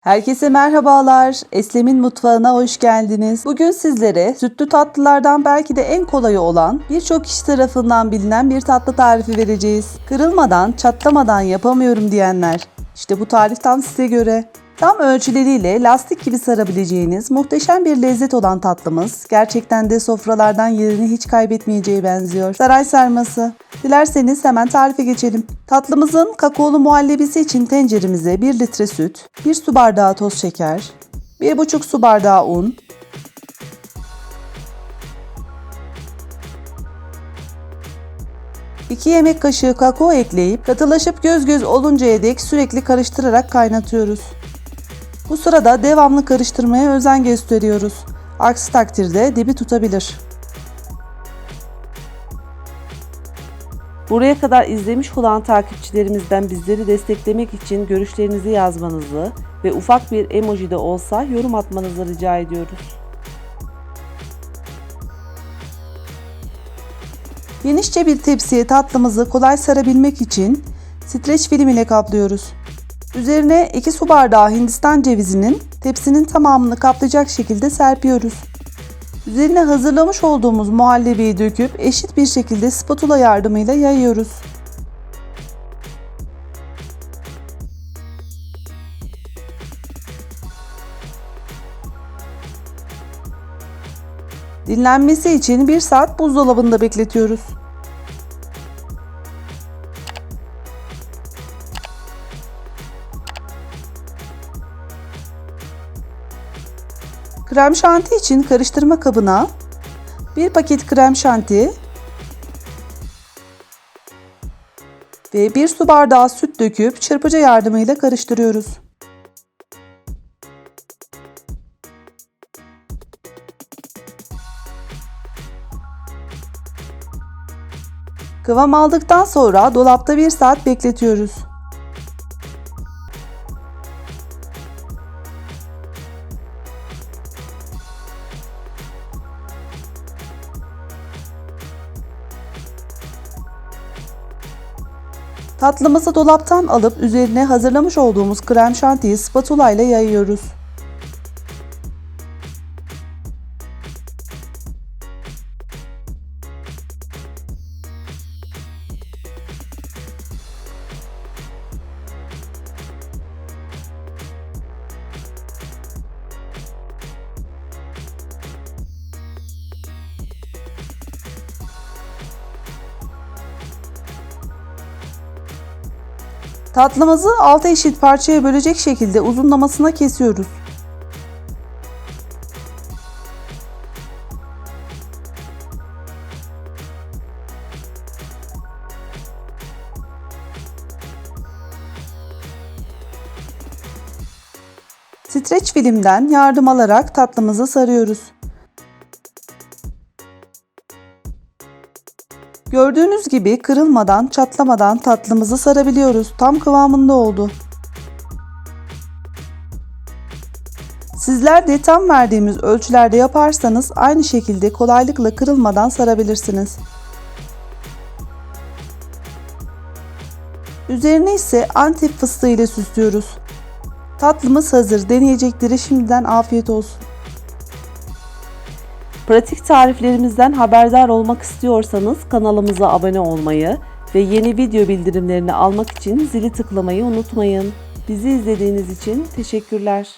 Herkese merhabalar. Eslem'in mutfağına hoş geldiniz. Bugün sizlere sütlü tatlılardan belki de en kolayı olan birçok kişi tarafından bilinen bir tatlı tarifi vereceğiz. Kırılmadan, çatlamadan yapamıyorum diyenler. İşte bu tarif tam size göre. Tam ölçüleriyle lastik gibi sarabileceğiniz muhteşem bir lezzet olan tatlımız gerçekten de sofralardan yerini hiç kaybetmeyeceği benziyor. Saray sarması. Dilerseniz hemen tarife geçelim. Tatlımızın kakaolu muhallebisi için tenceremize 1 litre süt, 1 su bardağı toz şeker, 1,5 su bardağı un, 2 yemek kaşığı kakao ekleyip katılaşıp göz göz oluncaya dek sürekli karıştırarak kaynatıyoruz. Bu sırada devamlı karıştırmaya özen gösteriyoruz. Aksi takdirde dibi tutabilir. Buraya kadar izlemiş olan takipçilerimizden bizleri desteklemek için görüşlerinizi yazmanızı ve ufak bir emoji de olsa yorum atmanızı rica ediyoruz. Genişçe bir tepsiye tatlımızı kolay sarabilmek için streç film ile kaplıyoruz. Üzerine 2 su bardağı hindistan cevizinin tepsinin tamamını kaplayacak şekilde serpiyoruz. Üzerine hazırlamış olduğumuz muhallebiyi döküp eşit bir şekilde spatula yardımıyla yayıyoruz. Dinlenmesi için 1 saat buzdolabında bekletiyoruz. Krem şanti için karıştırma kabına 1 paket krem şanti ve 1 su bardağı süt döküp çırpıcı yardımıyla karıştırıyoruz. Kıvam aldıktan sonra dolapta 1 saat bekletiyoruz. Tatlımızı dolaptan alıp üzerine hazırlamış olduğumuz krem şantiyi spatula ile yayıyoruz. Tatlımızı 6 eşit parçaya bölecek şekilde uzunlamasına kesiyoruz. Streç filmden yardım alarak tatlımızı sarıyoruz. Gördüğünüz gibi kırılmadan, çatlamadan tatlımızı sarabiliyoruz. Tam kıvamında oldu. Sizler de tam verdiğimiz ölçülerde yaparsanız aynı şekilde kolaylıkla kırılmadan sarabilirsiniz. Üzerine ise antep fıstığı ile süslüyoruz. Tatlımız hazır. Deneyecekleri şimdiden afiyet olsun. Pratik tariflerimizden haberdar olmak istiyorsanız kanalımıza abone olmayı ve yeni video bildirimlerini almak için zili tıklamayı unutmayın. Bizi izlediğiniz için teşekkürler.